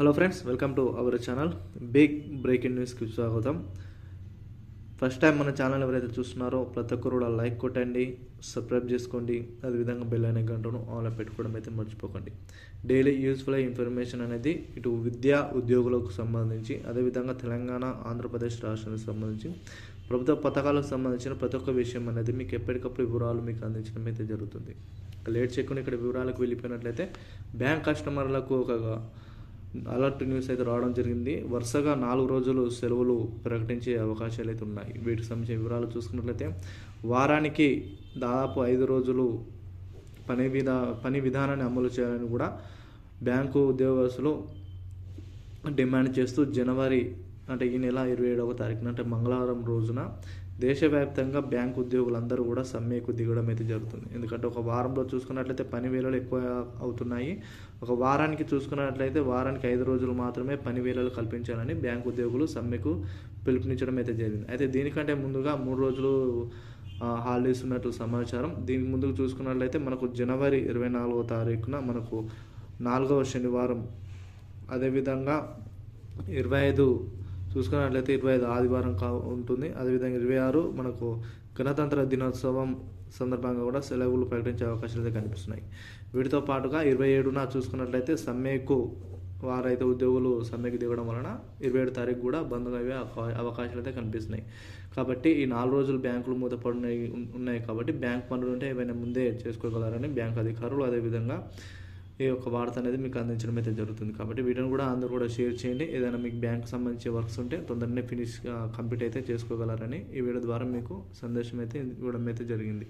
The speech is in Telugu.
Hello friends welcome to our channel big breaking న్యూస్కి స్వాగతం. ఫస్ట్ టైం మన ఛానల్ ఎవరైతే చూస్తున్నారో ప్రతి ఒక్కరు కూడా లైక్ కొట్టండి సబ్స్క్రైబ్ చేసుకోండి. అదేవిధంగా బెల్ అనే గంటను ఆన్లో పెట్టుకోవడం అయితే మర్చిపోకండి. డైలీ యూస్ఫుల్ ఇన్ఫర్మేషన్ అనేది ఇటు విద్యా ఉద్యోగులకు సంబంధించి అదేవిధంగా తెలంగాణ ఆంధ్రప్రదేశ్ రాష్ట్రానికి సంబంధించి ప్రభుత్వ పథకాలకు సంబంధించిన ప్రతి ఒక్క విషయం అనేది మీకు ఎప్పటికప్పుడు వివరాలు మీకు అందించడం అయితే జరుగుతుంది. లేట్ చేయకుండా ఇక్కడ వివరాలకు వెళ్ళిపోయినట్లయితే బ్యాంక్ కస్టమర్లకు ఒక అలర్ట్ న్యూస్ అయితే రావడం జరిగింది. వరుసగా నాలుగు రోజులు సెలవులు ప్రకటించే అవకాశాలు అయితే ఉన్నాయి. వీటికి సంబంధించిన వివరాలు చూసుకున్నట్లయితే వారానికి దాదాపు ఐదు రోజులు పని విధా పని విధానాన్ని అమలు చేయాలని కూడా బ్యాంకు ఉద్యోగస్తులు డిమాండ్ చేస్తూ జనవరి అంటే ఈ నెల ఇరవై ఏడవ తారీఖున అంటే మంగళవారం రోజున దేశవ్యాప్తంగా బ్యాంక్ ఉద్యోగులందరూ కూడా సమ్మెకు దిగడం అయితే జరుగుతుంది. ఎందుకంటే ఒక వారంలో చూసుకున్నట్లయితే పని వేళలు ఎక్కువ అవుతున్నాయి. ఒక వారానికి చూసుకున్నట్లయితే వారానికి ఐదు రోజులు మాత్రమే పని వేళలు కల్పించాలని బ్యాంక్ ఉద్యోగులు సమ్మెకు పిలుపునిచ్చడం అయితే జరిగింది. అయితే దీనికంటే ముందుగా మూడు రోజులు హాలిడేస్ ఉన్నట్లు సమాచారం. దీనికి ముందుకు చూసుకున్నట్లయితే మనకు జనవరి ఇరవై నాలుగో తారీఖున మనకు నాలుగవ శనివారం. అదేవిధంగా ఇరవై ఐదు చూసుకున్నట్లయితే ఇరవై ఐదు ఆదివారం కా ఉంటుంది. అదేవిధంగా ఇరవై ఆరు మనకు గణతంత్ర దినోత్సవం సందర్భంగా కూడా సెలవులు ప్రకటించే అవకాశాలు అయితే కనిపిస్తున్నాయి. వీటితో పాటుగా ఇరవై ఏడున చూసుకున్నట్లయితే సమ్మెకు వారైతే ఉద్యోగులు సమ్మెకి దిగడం వలన ఇరవై ఏడు తారీఖు కూడా బంద్ అయ్యే అవకా- అవకాశాలు అయితే కనిపిస్తున్నాయి. కాబట్టి ఈ నాలుగు రోజులు బ్యాంకులు మూతపడినాయి ఉన్నాయి కాబట్టి బ్యాంక్ పనులు ఉంటే ఏమైనా ముందే చేసుకోగలరని బ్యాంక్ అధికారులు అదేవిధంగా ఈ యొక్క వార్త అనేది మీకు అందించడం అయితే జరుగుతుంది. కాబట్టి వీటిని కూడా అందరూ కూడా షేర్ చేయండి. ఏదైనా మీకు బ్యాంక్ సంబంధించి వర్క్స్ ఉంటే తొందరనే ఫినిష్ కంప్లీట్ అయితే చేసుకోగలరని ఈ వీడియో ద్వారా మీకు సందేశం అయితే ఇవ్వడం అయితే జరిగింది.